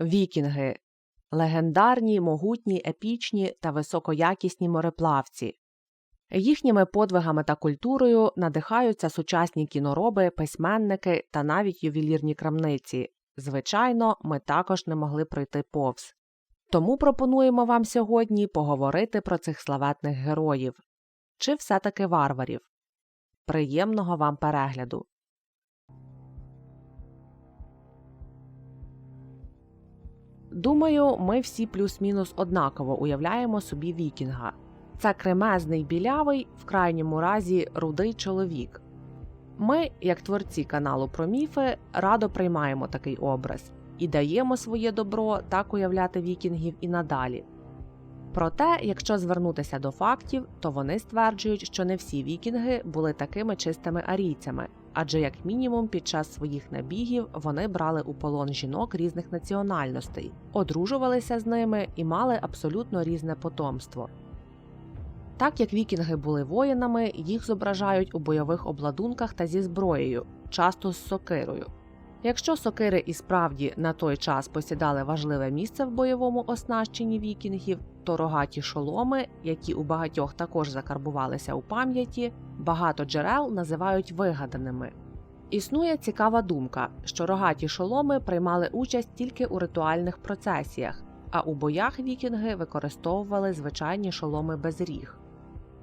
Вікінги легендарні, могутні, епічні та високоякісні мореплавці. Їхніми подвигами та культурою надихаються сучасні кінороби, письменники та навіть ювелірні крамниці. Звичайно, ми також не могли пройти повз. Тому пропонуємо вам сьогодні поговорити про цих славетних героїв чи все таки варварів. Приємного вам перегляду! Думаю, ми всі плюс-мінус однаково уявляємо собі вікінга. Це кремезний білявий, в крайньому разі рудий чоловік. Ми, як творці каналу про міфи, радо приймаємо такий образ і даємо своє добро так уявляти вікінгів і надалі. Проте, якщо звернутися до фактів, то вони стверджують, що не всі вікінги були такими чистими арійцями, адже як мінімум під час своїх набігів вони брали у полон жінок різних національностей, одружувалися з ними і мали абсолютно різне потомство. Так як вікінги були воїнами, їх зображають у бойових обладунках та зі зброєю, часто з сокирою. Якщо сокири і справді на той час посідали важливе місце в бойовому оснащенні вікінгів, то рогаті шоломи, які у багатьох також закарбувалися у пам'яті, багато джерел називають вигаданими. Існує цікава думка, що рогаті шоломи приймали участь тільки у ритуальних процесіях, а у боях вікінги використовували звичайні шоломи без ріг.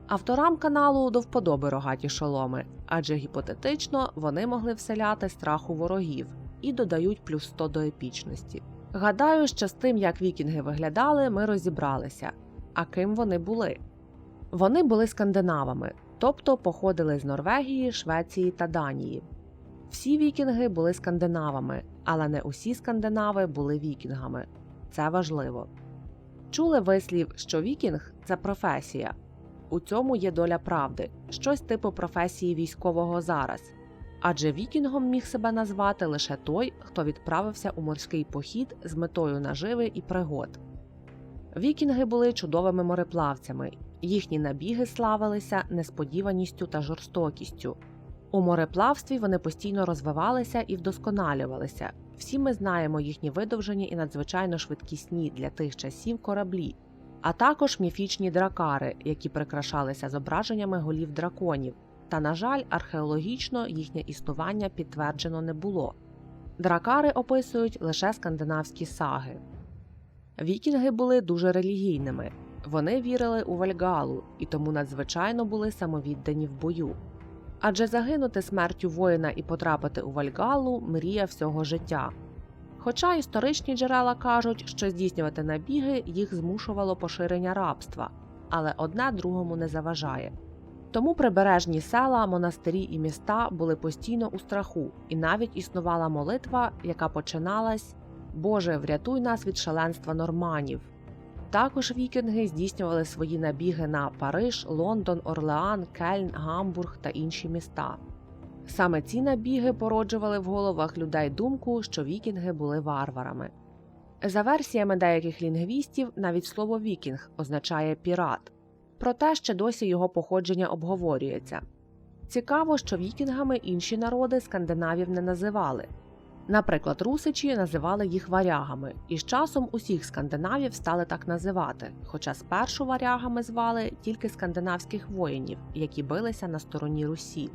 Авторам каналу до вподоби рогаті шоломи, адже гіпотетично вони могли вселяти страх у ворогів і додають плюс 100 до епічності. Гадаю, що з тим, як вікінги виглядали, ми розібралися. А ким вони були? Вони були скандинавами, тобто походили з Норвегії, Швеції та Данії. Всі вікінги були скандинавами, але не усі скандинави були вікінгами. Це важливо. Чули вислів, що вікінг це професія. У цьому є доля правди, щось типу професії військового зараз. Адже вікінгом міг себе назвати лише той, хто відправився у морський похід з метою наживи і пригод. Вікінги були чудовими мореплавцями, їхні набіги славилися несподіваністю та жорстокістю. У мореплавстві вони постійно розвивалися і вдосконалювалися. Всі ми знаємо їхні видовжені і надзвичайно швидкісні для тих часів кораблі, а також міфічні дракари, які прикрашалися зображеннями голів драконів. Та, на жаль, археологічно їхнє існування підтверджено не було. Дракари описують лише скандинавські саги. Вікінги були дуже релігійними, вони вірили у Вальгалу і тому надзвичайно були самовіддані в бою. Адже загинути смертю воїна і потрапити у Вальгалу мрія всього життя. Хоча історичні джерела кажуть, що здійснювати набіги їх змушувало поширення рабства, але одне другому не заважає. Тому прибережні села, монастирі і міста були постійно у страху, і навіть існувала молитва, яка починалась Боже, врятуй нас від шаленства норманів. Також вікінги здійснювали свої набіги на Париж, Лондон, Орлеан, Кельн, Гамбург та інші міста. Саме ці набіги породжували в головах людей думку, що вікінги були варварами. За версіями деяких лінгвістів, навіть слово вікінг означає пірат, проте ще досі його походження обговорюється. Цікаво, що вікінгами інші народи скандинавів не називали. Наприклад, русичі називали їх варягами, і з часом усіх скандинавів стали так називати, хоча спершу варягами звали тільки скандинавських воїнів, які билися на стороні Русі.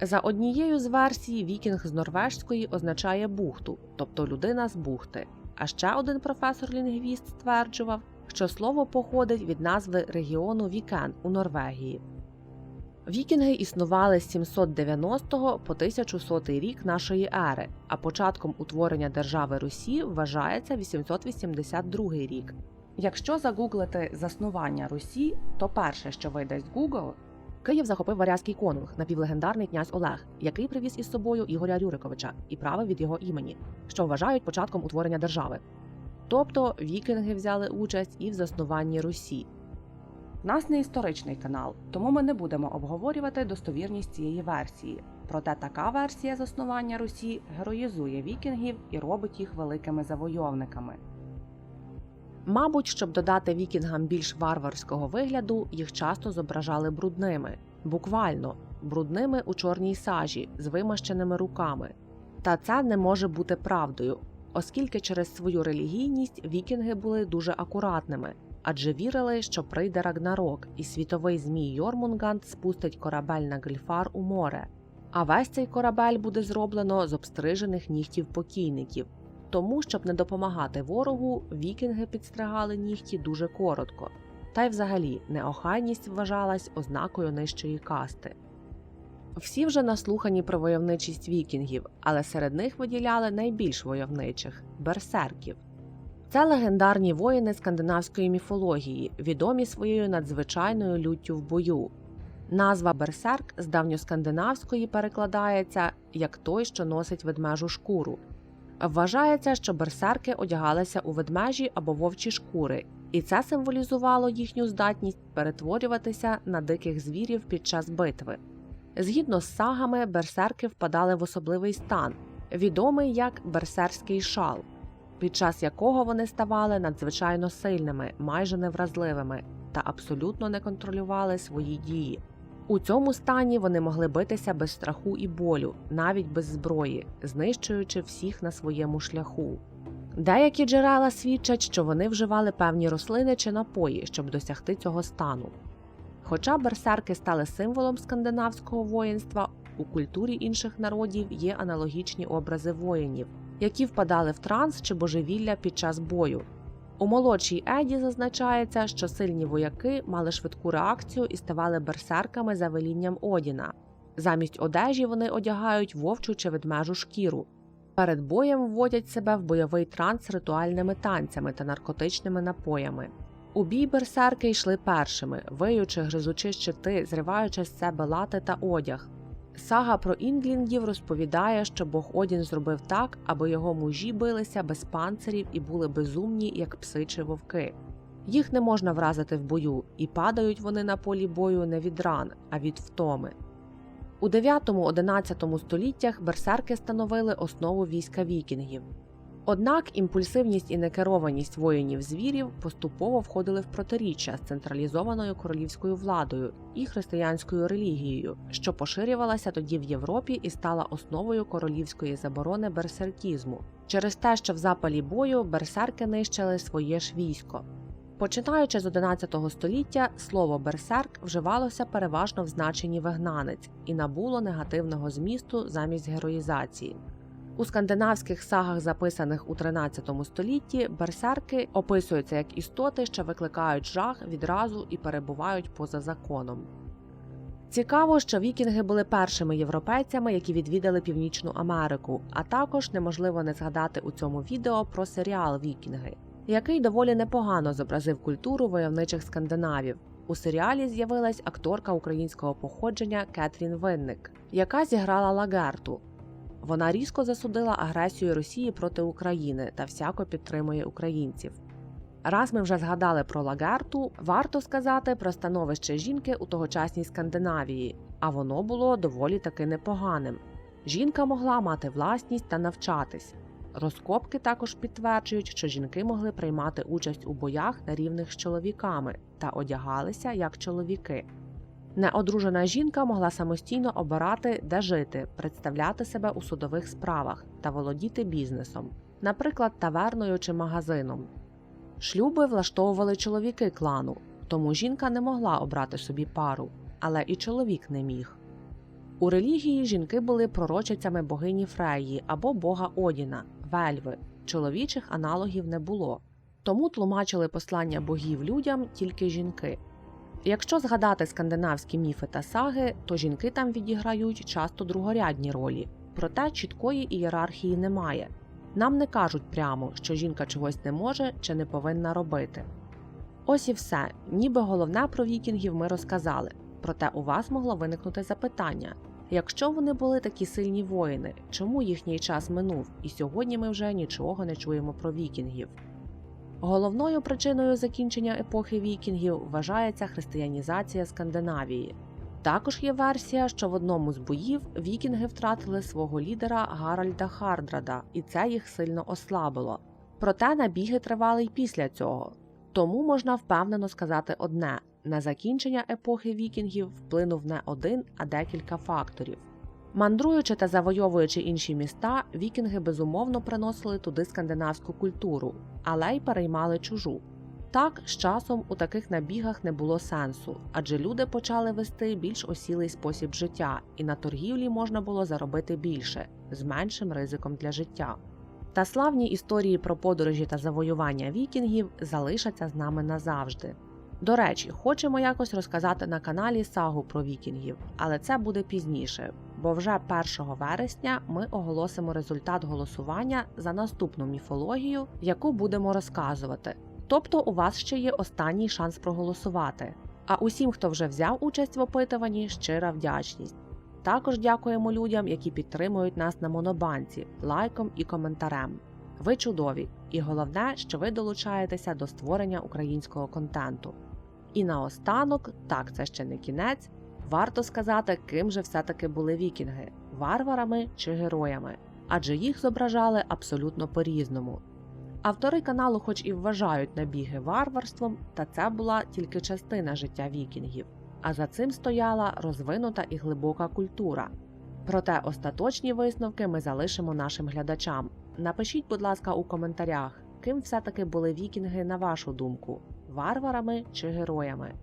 За однією з версій, вікінг з норвежської означає бухту, тобто людина з бухти. А ще один професор-лінгвіст стверджував, що слово походить від назви регіону Вікен у Норвегії. Вікінги існували з 790 по 1100 рік нашої ери, а початком утворення держави Русі вважається 882 рік. Якщо загуглити заснування Русі, то перше, що видасть Google, Київ захопив варязький конунг, напівлегендарний князь Олег, який привіз із собою Ігоря Рюриковича і правив від його імені, що вважають початком утворення держави. Тобто вікінги взяли участь і в заснуванні Русі. Нас не історичний канал, тому ми не будемо обговорювати достовірність цієї версії. Проте така версія заснування Русі героїзує вікінгів і робить їх великими завойовниками. Мабуть, щоб додати вікінгам більш варварського вигляду, їх часто зображали брудними, буквально брудними у чорній сажі з вимащеними руками. Та це не може бути правдою, оскільки через свою релігійність вікінги були дуже акуратними, адже вірили, що прийде Рагнарок, і світовий змій Йормунганд спустить корабель на Грільфар у море. А весь цей корабель буде зроблено з обстрижених нігтів покійників. Тому, щоб не допомагати ворогу, вікінги підстригали нігті дуже коротко, та й взагалі неохайність вважалась ознакою нижчої касти. Всі вже наслухані про войовничість вікінгів, але серед них виділяли найбільш войовничих берсерків. Це легендарні воїни скандинавської міфології, відомі своєю надзвичайною люттю в бою. Назва берсерк з давньоскандинавської перекладається як той, що носить ведмежу шкуру. Вважається, що берсерки одягалися у ведмежі або вовчі шкури, і це символізувало їхню здатність перетворюватися на диких звірів під час битви. Згідно з сагами, берсерки впадали в особливий стан, відомий як берсерський шал, під час якого вони ставали надзвичайно сильними, майже невразливими та абсолютно не контролювали свої дії. У цьому стані вони могли битися без страху і болю, навіть без зброї, знищуючи всіх на своєму шляху. Деякі джерела свідчать, що вони вживали певні рослини чи напої, щоб досягти цього стану. Хоча берсерки стали символом скандинавського воїнства, у культурі інших народів є аналогічні образи воїнів, які впадали в транс чи божевілля під час бою. У молодшій еді зазначається, що сильні вояки мали швидку реакцію і ставали берсерками за велінням Одіна. Замість одежі вони одягають вовчу чи ведмежу шкіру. Перед боєм вводять себе в бойовий транс ритуальними танцями та наркотичними напоями. У бій берсерки йшли першими, виючи, гризучи щити, зриваючи з себе лати та одяг. Сага про інглінгів розповідає, що Бог Одін зробив так, аби його мужі билися без панцирів і були безумні, як пси чи вовки. Їх не можна вразити в бою, і падають вони на полі бою не від ран, а від втоми. У 9-11 століттях берсерки становили основу війська вікінгів. Однак імпульсивність і некерованість воїнів звірів поступово входили в протиріччя з централізованою королівською владою і християнською релігією, що поширювалася тоді в Європі і стала основою королівської заборони берсеркізму, через те, що в запалі бою берсерки нищили своє ж військо. Починаючи з 11 століття, слово берсерк вживалося переважно в значенні вигнанець і набуло негативного змісту замість героїзації. У скандинавських сагах, записаних у 13 столітті, берсерки описуються як істоти, що викликають жах відразу і перебувають поза законом. Цікаво, що вікінги були першими європейцями, які відвідали Північну Америку, а також неможливо не згадати у цьому відео про серіал Вікінги, який доволі непогано зобразив культуру войовничих скандинавів. У серіалі з'явилась акторка українського походження Кетрін Винник, яка зіграла Лагерту. Вона різко засудила агресію Росії проти України та всяко підтримує українців. Раз ми вже згадали про Лагерту, варто сказати про становище жінки у тогочасній Скандинавії, а воно було доволі таки непоганим. Жінка могла мати власність та навчатись. Розкопки також підтверджують, що жінки могли приймати участь у боях на рівних з чоловіками та одягалися як чоловіки. Неодружена жінка могла самостійно обирати, де жити, представляти себе у судових справах та володіти бізнесом, наприклад, таверною чи магазином. Шлюби влаштовували чоловіки клану, тому жінка не могла обрати собі пару, але і чоловік не міг. У релігії жінки були пророчицями богині Фреї або бога Одіна, вельви, чоловічих аналогів не було, тому тлумачили послання богів людям тільки жінки. Якщо згадати скандинавські міфи та саги, то жінки там відіграють часто другорядні ролі, проте чіткої ієрархії немає. Нам не кажуть прямо, що жінка чогось не може чи не повинна робити. Ось і все, ніби головне про вікінгів ми розказали, проте у вас могло виникнути запитання якщо вони були такі сильні воїни, чому їхній час минув, і сьогодні ми вже нічого не чуємо про вікінгів? Головною причиною закінчення епохи вікінгів вважається християнізація Скандинавії. Також є версія, що в одному з боїв вікінги втратили свого лідера Гаральда Хардрада, і це їх сильно ослабило. Проте набіги тривали й після цього. Тому можна впевнено сказати одне: на закінчення епохи вікінгів вплинув не один, а декілька факторів. Мандруючи та завойовуючи інші міста, вікінги безумовно приносили туди скандинавську культуру, але й переймали чужу. Так, з часом у таких набігах не було сенсу, адже люди почали вести більш осілий спосіб життя, і на торгівлі можна було заробити більше з меншим ризиком для життя. Та славні історії про подорожі та завоювання вікінгів залишаться з нами назавжди. До речі, хочемо якось розказати на каналі сагу про вікінгів, але це буде пізніше, бо вже 1 вересня ми оголосимо результат голосування за наступну міфологію, яку будемо розказувати. Тобто у вас ще є останній шанс проголосувати. А усім, хто вже взяв участь в опитуванні, щира вдячність. Також дякуємо людям, які підтримують нас на монобанці, лайком і коментарем. Ви чудові, і головне, що ви долучаєтеся до створення українського контенту. І наостанок, так це ще не кінець, варто сказати, ким же все-таки були вікінги варварами чи героями, адже їх зображали абсолютно по-різному. Автори каналу, хоч і вважають набіги варварством, та це була тільки частина життя вікінгів, а за цим стояла розвинута і глибока культура. Проте остаточні висновки ми залишимо нашим глядачам. Напишіть, будь ласка, у коментарях, ким все-таки були вікінги на вашу думку варварами чи героями.